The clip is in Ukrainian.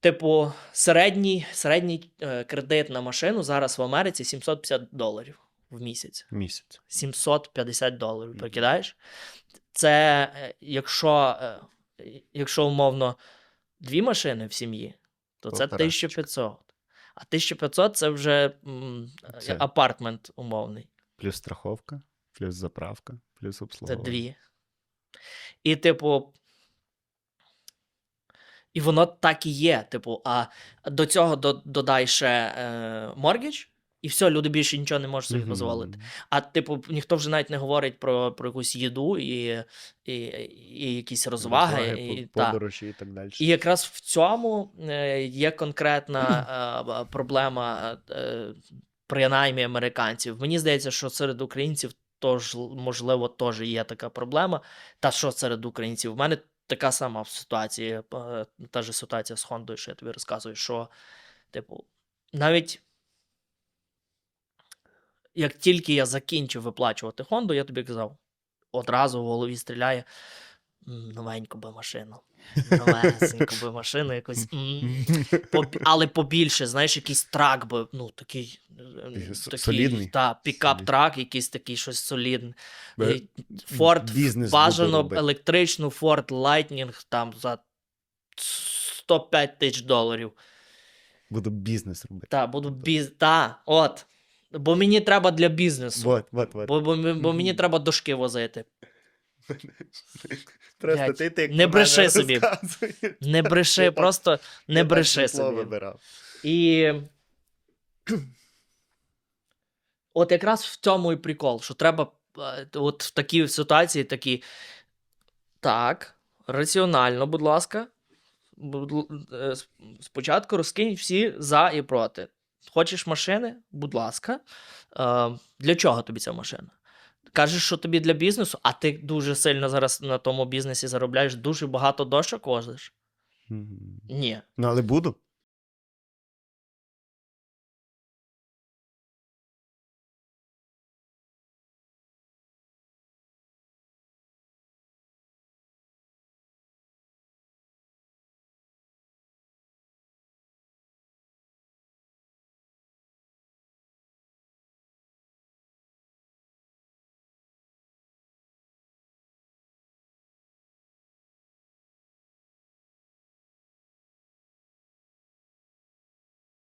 Типу, середній, середній е, кредит на машину зараз в Америці 750 доларів в місяць. Місяць. 750 доларів. Мгм. Прикидаєш? Це е, якщо, е, якщо умовно дві машини в сім'ї, то це 1500. А 1500 це вже м, Це- апартмент умовний. Плюс страховка, плюс заправка, плюс обслуговування. Це дві. І, типу. І воно так і є. Типу, а до цього до- додай ще е, моргідж, і все, люди більше нічого не можуть собі дозволити. А, типу, ніхто вже навіть не говорить про, про якусь їду і, і, і якісь розваги. Розваги, і, по- та. подорожі і так далі. І якраз в цьому е, є конкретна е, проблема, принаймні американців. Мені здається, що серед українців тож, можливо, теж є така проблема. Та що серед українців? У мене така сама ситуація, е, та ж ситуація з Хондою, що я тобі розказую, що, типу, навіть як тільки я закінчив виплачувати Хонду, я тобі казав, одразу в голові стріляє «М, новеньку би машину. Новесеньку би машину якусь. але побільше, знаєш, якийсь трак би, ну, такий. е, Такий солідний? Та, пікап-трак, якийсь такий щось солідне. Бізнес буду бажано електричну Ford Lightning там за 105 тисяч доларів. Буду бізнес робити. Та, буду біз... Та, от. Бо мені треба для бізнесу. Вот, вот, вот. Бо, бо, бо мені треба дошки возити. Просто ти, ти як не бреши собі. Не бреши, просто не бреши собі. вибирав. І от якраз в цьому і прикол, що треба е, от в такій ситуації такі. Так, раціонально, будь ласка. Е, Спочатку розкинь всі за і проти. Хочеш машини? Будь ласка. Е, Для чого тобі ця машина? Кажеш, що тобі для бізнесу, а ти дуже сильно зараз на тому бізнесі заробляєш, дуже багато дошок возиш? Ні. Ну, але буду.